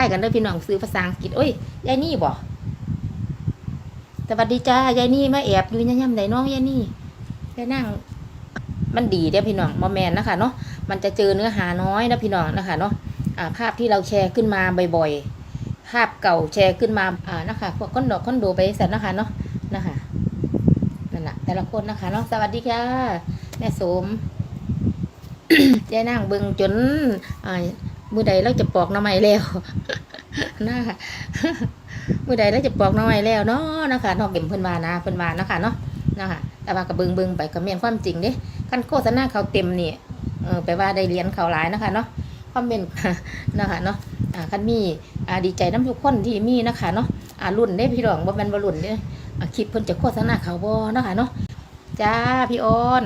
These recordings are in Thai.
ได้กันเด้อพี่น้องซื้อภาษาอังกฤษโอ้ยยายนี่บ่สวัสดีจ้ายายนี่มาแอบอยู่ย่ำๆไหนน้องยายนี่ยายนั่ง มันดีเด้อพี่น้องมอแมนนะคะเนาะมันจะเจอเนื้อหาน้อยนะพี่น้องนะคะเนาะอ่าภาพที่เราแชร์ขึ้นมาบ่อยๆภาพเก่าแชร์ขึ้นมาอ่านะคะพวกก้นดอกก้นโดไปสันนะคะเนาะนะคะนั่นแหละแต่ละคนนะคะเนาะสวัสดีค่ะแม่สมยายนั่งเบิ่งจนอ่า มือใดเราจะปอกหน้ำไม้แล้วนะคะมือใดเราจะปอกหน้ำไม้แล้วเนาะนะคะนอกเก็บเพิ่นวานะเพิ่นวานะคะเนาะนะคะแต่ว่ากับเบิ่งเบิงไปก็เมียนความจริงเด้คันโฆษณาเขาเต็มนี่เออไปว่าได้เรียนเขาหลายนะคะเนาะคอมเมนต์นะคะเนาะอ่าคันมีอ่าดีใจน้ำทุกคนที่มีนะคะเนาะอ่ารุ่นเด้พี่น้องบ่แม่นบ่รุ่นเด้อ่าคลิปเพิ่นจะโฆษณาเขาบ่เนาะคะเนาะจ้าพี่ออน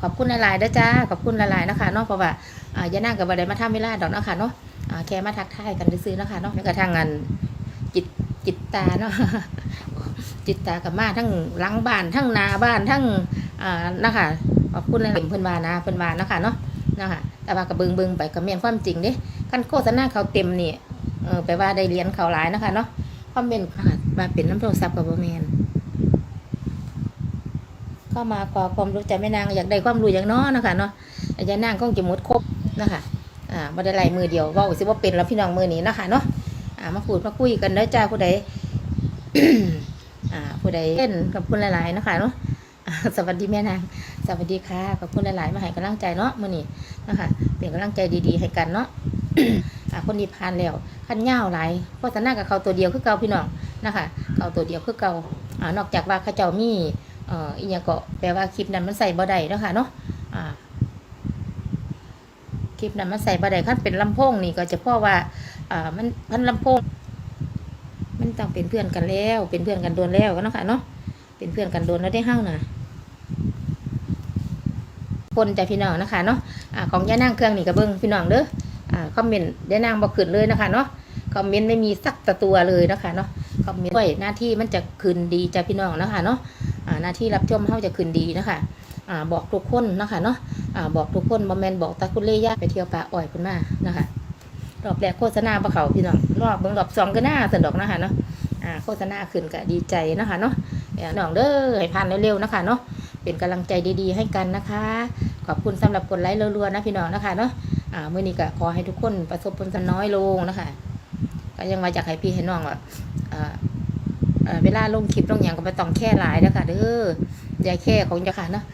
ขอบคุณหลายๆเด้อจ้าขอบคุณหลายๆนะคะเนาะเพราะว่า อ่าย่านั่งกับบ่ไดมาทำเวลาดอกเนาะค่ะเนาะอ่าแค่มาทักทายกันซื่อเนาะคะเนาะแล้วก็ทางงานจิตจิตตาเนาะจิตตากับมาทั้งหลังบ้านทั้งนาบ้านทั้งอ่านะคะขอบคุณหลยเพิ่นวานะเพิ่นวานะคะเนาะนะคะแต่ว่ากับเบิงเบิงไปกับเมียนความจริงเด้คันโฆษณาเขาเต็มนี่เออไปว่าได้เรียนเขาหลายนะคะเนาะคอมเมนต์ค่ะมาเป็นน้ำโทรศัพท์กับบ่แมนก็มาขอความรู้ใจแม่นางอยากได้ความรู้อย่างน้อนะคะเนาะอาจารย์นางคงจะหมดครบ นะคะอ่าบ่ได้ไล่มือเดียวว้าสิว่าเป็นแล้วพี่น้องมือนี้นะคะเนาะอ่ามาพูดมาคุยกันเด้จ้าผู้ใดอ่าผู้ใดเล่นกับคุณหลายๆนะคะเนาะสวัสดีแม่นางสวัสดีค่ะขอบคุณหลายๆมาให้กำลังใจเนาะมื้อนี้นะคะเป็นกำลังใจดีๆให้กันเนาะคนที่ผ่านแล้วคันยาวหลายโฆษณากับเขาตัวเดียวคือเก่าพี่น้องนะคะเขาตัวเดียวคือเก่าอ่านอกจากว่าขาเจ้ามีเอ่ออีหยังก็แปลว่าคลิปนั้นมันใส่บ่ได้นะคะเนาะอ่า ลิปนั้นมันใส่บ่ได้คันเป็นลำโพงนี่ก็จะเพราะว่าอ่ามันพันลำโพงมันต้องเป็นเพื่อนกันแล้ว เป็นเพื่อนกันโดนแล้วเนาะค่ะเนาะเป็นเพื่อนกันโดนแล้วได้เฮ้านะคนใจพี่น้องนะคะเนาะอ่าของย่านั่งเครื่องนี่กระเบิ้งพี่น้องเด้ออ่าคอมเมนต์ย่านั่งบอกขึ้นเลยนะคะเนาะคอมเมนต์ไม่มีสักตะตัวเลยนะคะเนาะคอมเมนต์ด้วยหน้าที่มันจะคืนดีจ้ะพี่น้องนะคะเนาะอ่าหน้าที่รับชมเฮาจะคืนดีนะคะ อ่าบอกทุกคนนะคะเนาะอ่าบอกทุกคนบอมแมนบอกตาคุณเล่ย่าไปเที่ยวป่าอ้อยคุณมานะคะรอบแรกโฆษณาปะเขาพี่น้องรอบเบิ่งรอบสองก็น่าสนดอกนะคะเนาะอ่าโฆษณาขึ้นก็ดีใจนะคะเนาะน้องเด้อให้ผ่านเร็วๆนะคะเนาะเป็นกำลังใจดีๆ ให้กันนะคะ ขอบคุณสำหรับกดไลค์รัวๆนะพี่น้องนะคะเนาะอ่ามื่อนี้ก็ขอให้ทุกคนประสบผลสำน้อยลงนะคะก็ยังมาจากให้พี่ให้น้องว่าอ่าเวลาลงคลิปลงอย่างก็ไม่ต้องแค่หลายนะคะเด้ออย่าแค่ของจะค่ะเนาะ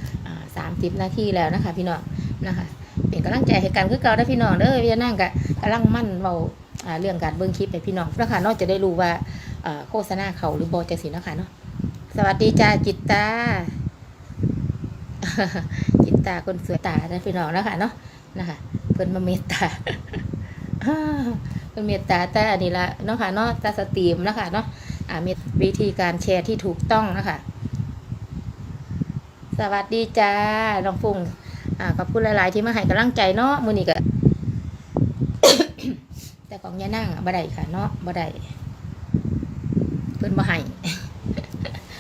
สามสิบนาทีแล้วนะคะ พี่น้องนะคะเป็นกำลังใจให้กันคือเก่าได้พี่น้องเด้อพี่นั่งกะกำลังมั่นเบาเรื่องการเบิ่งคลิปให้พี่น้องนะคะนาะจะได้รู้ว่าโฆษณาเขาหรือบอจะสินะคะเนาะสวัสดีจ้าจิตตาจิตตาคนสวยตานะพี่น้องนะคะเนาะนะคะเพิ่นมาเมตตาเพิ่นเมตตาแต่อันนี้ละเนาะค่ะเนาะตาสตรีมนะคะเนาะอ่าวิธีการแชร์ที่ถูกต้องนะคะ วัสดีจ้าน้องฟุ้งอ่าขอบคุณหลาย ๆ ที่มาให้กำลังใจเนาะมื้อนี้ก็แต่ของยานั่งอะบ่ได้ค่ะเนาะบ่ได้เพิ่นบ่ให้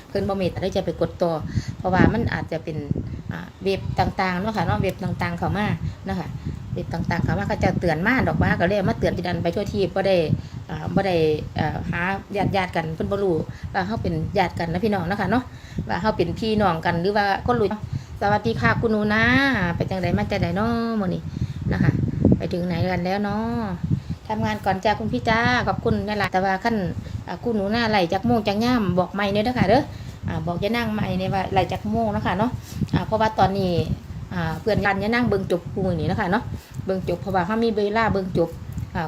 เพิ่นบ่มีแต่ได้จะไปกดต่อเพราะว่ามันอาจจะเป็นอ่าเว็บต่างๆเนาะค่ะเนาะเว็บต่างๆ เข้ามาเนาะค่ะเว็บต่างๆ เข้ามาเขาจะเตือนมาดอกว่าก็เลยเอามาเตือนที่ดันไปทั่วที่บ่ได้อ่า บ่ได้หาญาติญาติกันเพิ่นบ่รู้ว่าเฮาเป็นญาติกันนะพี่น้องนะคะเนาะว่าเฮาเป็นพี่น้องกันหรือว่าคนรู้สวัสดีค่ะคุณหนูนะไปจังไดมาจังไดเนาะมื้อนี้นะคะ ไปถึงไหนกันแล้วเนาะทำงานก่อนจ้าคุณพี่จ้าขอบคุณนั่แหละแต่ว่าขั้นคุณหนูหน้าไหลจากโมงจากย่ามบอกไม่เนี่ยเด้อค่ะเด้อบอกจะนั่งใหม่ในว่าไหลจากโมงนะคะเนาะเพราะว่าตอนนี้เพื่อนกันจะนั่งเบิ่งจบคู่มือนี้เนะคะเนาะเบิ่งจบเพราะว่าเขามีเวลาเบิ่งจบ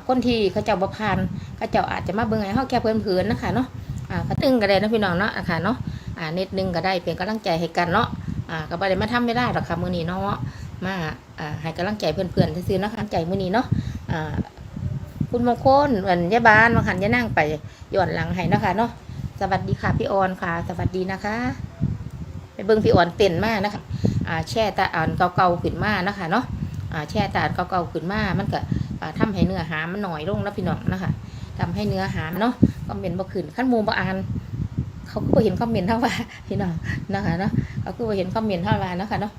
คนที่เขาเจ้าบ่ผ่านเขาเจ้าอาจจะมาเบิ่งให้เขาแค่เพื่อนๆนะคะเนาะอ่าก็ตึงก็ได้นะพี่น้องเนาะค่ะเนาะอ่าน็ตหนึงก็ได้เป็นกำลังใจให้กันเนาะอ่าก็บ่ได้มาทำไม่ได้หรอกค่ะมื้อนี้เนาะมาอ่าให้กำลังใจเพื่อนๆซื่อๆเนาะกำลังใจมื้อนี้เนาะอ่าคุณมงคลเหมือนยายบานมาหันยายนั่งไปย้อนหลังให้นะคะเนาะสวัสดีค่ะพี่ออนค่ะ สวัสดีนะคะ ไปเบิ่งพี่อ่อนเต้นมากนะคะอ่าแช่ตาอ่อนเก่าๆขึ้นมานะคะเนาะอ่าแช่ตาอ่อนเก่าๆขึ้นมามันก็ อ่าทำให้เนื้อหามันหน่อยลงนะพี่น้องนะคะทำให้เนื้อหาเนาะคอมเมนต์บ่ขึ้นขั้นมูบ่อ่านเขาก็บ่เห็นคอมเมนต์เท่าว่าพี่น้องนะคะเนาะเขาก็บ่เห็นคอมเมนต์เท่าว่านะคะเนาะ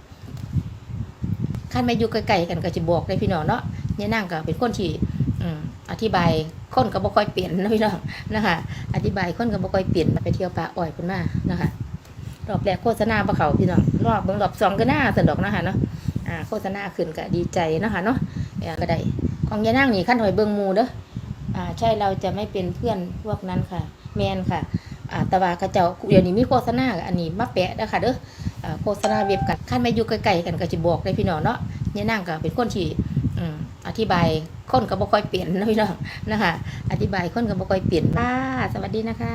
ขั้นมาอยู่ไกลๆกันก็จะบอกเลยพี่น้องเนาะเนี่ยนั่งก็เป็นคนที่อืมอธิบายคนก็บ่ค่อยเปลี่ยนนะพี่น้องนะคะอธิบายคนก็บ่ค่อยเปลี่ยนไปเที่ยวป่าอ้อยเพิ่นมานะคะรอบแรกโฆษณาบ่เขาพี่น้องรอบเบิ่งรอบสองก็น่าสนดอกนะคะเนาะอ่าโฆษณาขึ้นก็ดีใจนะคะเนาะเอ่อก็ได้ ของยายนางนี่ขั้นหอยเบิงมูเด้ออ่า ใช่เราจะไม่เป็นเพื่อนพวกนั้นค่ะ แมนค่ะ อ่าตะวากระเจ้าเดี๋ยวนี้มีโฆษณาอันนี้มาแปะเด้อค่ะเด้ออ่าโฆษณาเว็บกันขั้นไม่อยู่ใกลๆกันก็สิบอกเลยพี่น้องเนาะยายนางก็เป็นคนที่อืมอธิบายคนก็บ่ค่อยเปลี่ยนนะพี่น้องนะคะ อธิบายคนก็บ่ค่อยเปลี่ยนค่ะสวัสดีนะคะ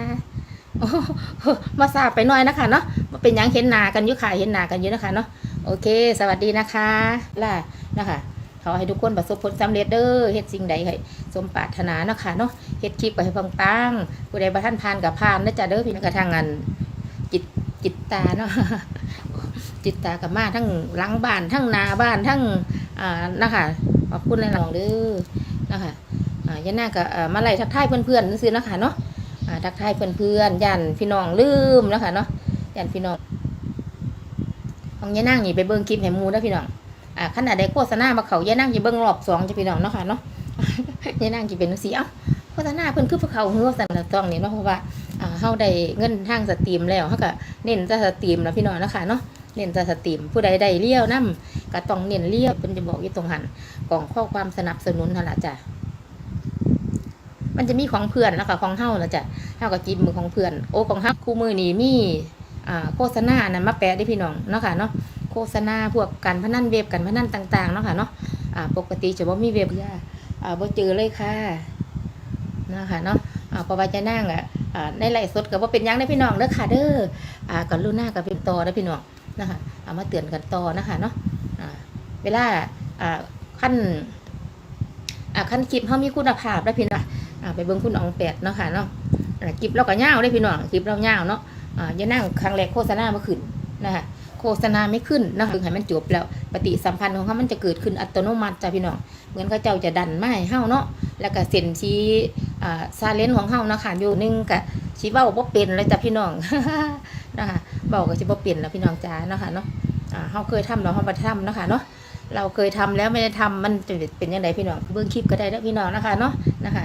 มาทราบไปหน่อยนะคะเนาะมาเป็นยังเห็นหนากันยู่ค่ะเห็นหนากันอยู่นะคะเนาะโอเค สวัสดีนะคะล่ะนะคะ ขอให้ทุกคนประสบผลสำเร็จเด้อเฮ็ดสิ่งใดให้สมปรารถนาเนาะค่ะเนาะเฮ็ดคลิปไปให้ปังๆผู้ใดบ่ทันผ่านกับผ่านนะจ๊ะเด้อพี่น้องกระทั่งอันจิตจิตตาเนาะจิตตากับมาทั้งหลังบ้านทั้งนาบ้านทั้งอ่านะคะขอบคุณหลายๆเด้อนะคะอ่ายานาก็เอ่อมาไล่ทักทายเพื่อนๆซื้อๆเนาะคะเนาะอ่าทักทายเพื่อนๆยันพี่น้องลืมแล้วค่ะเนาะยันพี่น้องของยานั่งนี่ไปเบิ้งคลิปให้หมูนะพี่น้อง อ่าขนาดได้โฆษณามาเขายานั่งจะเบิ้งรอบสองจะพี่น้องเนาะค่ะเนาะยานั่งจะเป็นสีเอ้าโฆษณาเพิ่นคือพวกเขาเฮือสันตองนี่เนาะเพราะว่าอ่าเฮาได้เงินทางสตรีมแล้วเฮาก็เน้นแต่สตรีมแล้วพี่น้องเนาะค่ะเนาะเน้นแต่สตรีมผู้ใดได้เลี้ยวนํก็ต้องเน้นเลี้ยวเพิ่นจะบอกอยู่ตรงหันกล่องข้อความสนับสนุนนั่นล่ะจ้ะมันจะมีของเพื่อนแล้วก็ของเฮาแล้วจ้ะเฮาก็จิบมือของเพื่อน โอ้ของเฮาคู่มือนี่มีอ่าโฆษณานนั้นมาแปะได้พี่น้องเนาะค่ะเนาะ โฆษณาพวกการพนันเว็บการพนันต่างๆเนาะค่ะเนาะอ่าปกติจะบ่มีเว็บย่าอ่าบ่เจอเลยค่ะนะคะเนาะอ่าเพราะว่าจะนั่งอะอ่าในไลฟ์สดก็บ่เป็นยังได้พี่น้องเด้อค่ะเด้ออ่าก็รุ่นหน้าก็เป็นต่อเด้พี่น้องนะคะเอามาเตือนกันต่อนะคะเนาะอ่าเวลาอ่าขั้นอ่าขั้นคลิปเฮามีคุณภาพได้พี่น้องอ่าไปเบิ่งคุณอองแปดเนาะค่ะเนาะคลิปเราก็ยาได้พี่น้องคลิปเรายาเนาะอ่าย่านั่งครั้งแรกโฆษณาเมื่อขึ้นนะคะ โฆษณาไม่ขึ้นนะคะถึงให้มันจบแล้วปฏิสัมพันธ์ของเขามันจะเกิดขึ้นอัตโนมัติจ้ะพี่น้องเหมือนเขาเจ้าจะดันไมาให้เฮาเนาะแล้วก็เส้นชี้อ่าซาเลนของเฮานะคะอยู่หนึงก็สิเว้าบ่เป็นเลยจ้ะพี่น้องนะคะเว้าก็สิบ่เป็นแล้วพี่น้องจ้านะคะเนาะอ่าเฮาเคยทำเราเฮาบ่ทำนะคะเนาะเราเคยทำแล้วไม่ได้ทำมันจะเป็นยังไงพี่น้องเบิ่งคลิปก็ได้เด้อพี่น้องนะคะเนาะนะคะ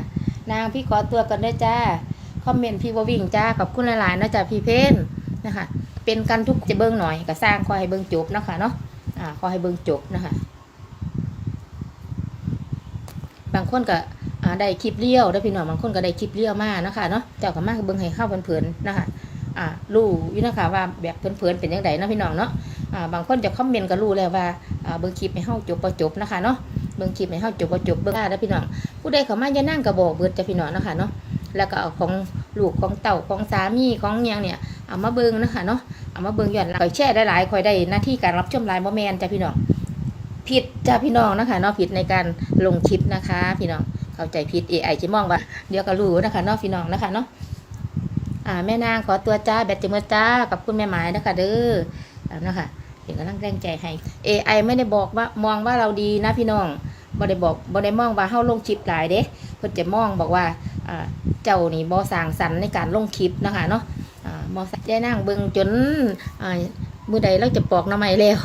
นางพี่ขอตัวกันด้วยจ้าคอมเมนต์พี่ววิ่งจ้าขอบคุณหลายๆนะจ้าพี่เพนนะคะ เป็นกันทุกจะเบิ้งหน่อยก็สร้างขอให้เบิ้งจบนะคะเนาะอ่าขอให้เบิ้งจบนะคะ บางคนก็ได้คลิปเลี้ยวได้พี่น้องบางคนก็ได้คลิปเลี้ยวมากนะคะเนาะเจ้าก็มากเบิ้งให้เข้าเพลินๆนะคะอ่ารู้อยู่นะคะว่าแบบเพลินๆเป็นยังไงนะพี่น้องเนาะอ่าบางคนจะคอมเมนต์ก็รู้แล้วว่าอ่าเบิ้งคลิปให้เข้าจบพอจบนะคะเนาะเบิ้งคลิปให้เข้าจบพอจบเบิ้งได้แล้พี่น้องผู้ใดเขามาจะนั่งกระบอกเบิดจะพี่น้องนะคะเนาะแล้วก็เอาของลูกของเต่าของสามีของหยังเนี่ย เอามาเบิงนะคะเนาะเอามาเบิงย้อนหลังคอยแช่ได้หลายคอยได้หน้าที่การรับชมหลายบ่แมนจ้ะพี่น้องผิดจ้ะพี่น้องนะคะเนาะผิดในการลงคลิปนะคะ พี่น้องเข้าใจผิด AI จะมองว่าเดี๋ยวก็รู้นะคะเนาะพี่น้องนะคะเนาะอ่าแม่นางขอตัวจ้าแบตจะเมื่อจ้ากับคุณแม่หมายนะคะเด้อเอานะคะเป็นกำลังแรงใจให้ AI ไม่ได้บอกว่ามองว่าเราดีนะพี่น้องบ่ได้บอกบ่ได้มองว่าเฮาลงคลิปหลายเด้เพิ่นจะมองบอกว่าอ่าเจ้านี่บ่สร้างสรรค์ในการลงคลิปนะคะเนาะ อ่าบ่สักยายนางเบิ่งจนมือใดเราจะปอกหน่อไม้แล้ว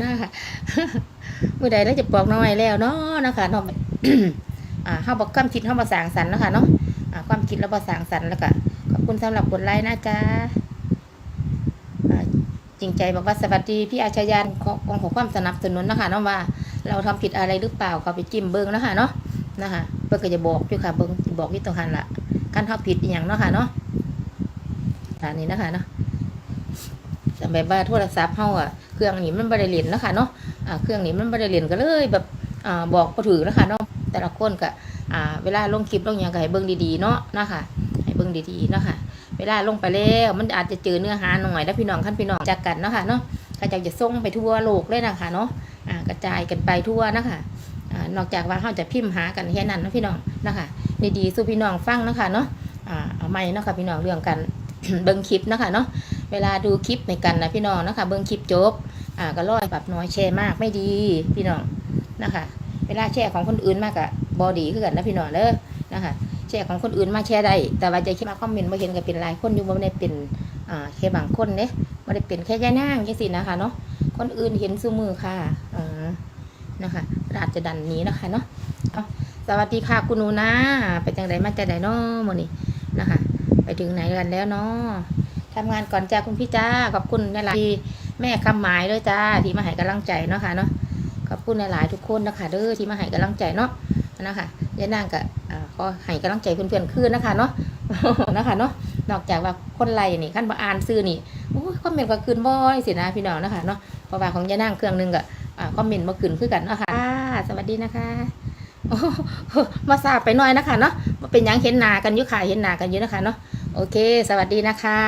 นะคะมือใดเราจะปอกหน่อไม้แล้วเนาะนะคะเนาะอ่าเฮาบ่ความคิดเฮาบ่สางสรรค์นะคะเนาะอ่าความคิดเราบ่สางสรรค์แล้วก็ขอบคุณสำหรับกดไลค์นะจ๊ะจริงใจบอกว่าสวัสดีพี่อาชญานของของความสนับสนุนนะคะเนาะว่า เราทำผิดอะไรหรือเปล่าเขาไปจิ้มเบิ้งนะคะเนาะนะคะเพิ่นก็จะบอกอยู่ค่ะเบิ้งบอกอยู่ตรงหันละการทำผิดอย่างเนาะค่ะเนาะ อันนี้นะคะเนาะแต่แบบว่าโทรศัพท์เฮาอะเครื่องนี้มันบ่ได้เลนนะคะเนาะอ่าเครื่องนี้มันบ่ได้เลนก็เลยแบบอ่าบอกบ่ถือนะคะเนาะแต่ละคนก็อ่าเวลาลงคลิปลงหยังก็ให้เบิ่งดีๆเนาะนะคะให้เบิ่งดีๆเนาะค่ะเวลาลงไปแล้วมันอาจจะเจอเนื้อหาหน่อยแล้วพี่น้องคันพี่น้องจากกันเนาะคะเนาะก็จะจะส่งไปทั่วโลกเลยนะคะเนาะอ่ากระจายกันไปทั่วนะคะอ่านอกจากว่าเขาจะพิมพ์หากันแค่นั้นนะพี่น้องนะคะดีๆสู้พี่น้องฟังนะคะเนาะอ่าเอาไม่เนาะคะพี่น้องเรื่องกัน เบิ้งคลิปนะคะเนาะเวลาดูคลิปในกันนะพี่น้องนะคะเบิ้งคลิปจบอ่าก็ร้อยปรับน้อยแชร์มากไม่ดีพี่น้องนะคะ เวลาแชร์ของคนอื่นมากอะบอดีคือกันนะพี่น้องเด้อนะคะแชร์ของคนอื่นมาแชร์ได้แต่ว่าจคิดมาคอมเมนต์มาเห็นก็เป็นหลายคนอยู่บ่ได้เป็นอ่าแค่บางคนเด้ไม่ได้เป็นแค่ย่านางแค่สินะคะเนาะคนอื่นเห็นซูมือค่ะอ่านะคะอาจจะดันนี้นะคะเนาะสวัสดีค่ะคุณนูนะไปจังไดมาจังไดเนาะมื้อนี้นะคะ ไปถึงไหนกันแล้วเนาะทำงานก่อนจ้าคุณพี่จ้า ขอบคุณในหลายที่แม่คำหมายด้วยจ้า ที่มาให้กำลังใจเนาะค่ะเนาะ ขอบคุณในหลายๆทุกคนนะคะเด้อที่มาให้กำลังใจเนาะนะคะยายนางก็อ่าก็ให้กำลังใจเพื่อนๆคืนนะคะเนาะนะคะเนาะ นอกจากว่าคนไล่นี่ขั้นบ่อ่านซื้อนี่โอ้ยคอมเมนต์ก็ขึ้นบ่อยสินะพี่น้องนะคะเนาะเพราะว่าของยายนางเครื่องหนึงก็อ่าคอมเมนต์บ่ขึ้นคือกันเนาะค่ะอาสวัสดีนะคะ มาทราบไปหน่อยนะคะเนาะมาเป็นยังเห็นหนากันอยู่ค่ะเห็นหนากันอยู่นะคะเนาะโอเค สวัสดีนะคะ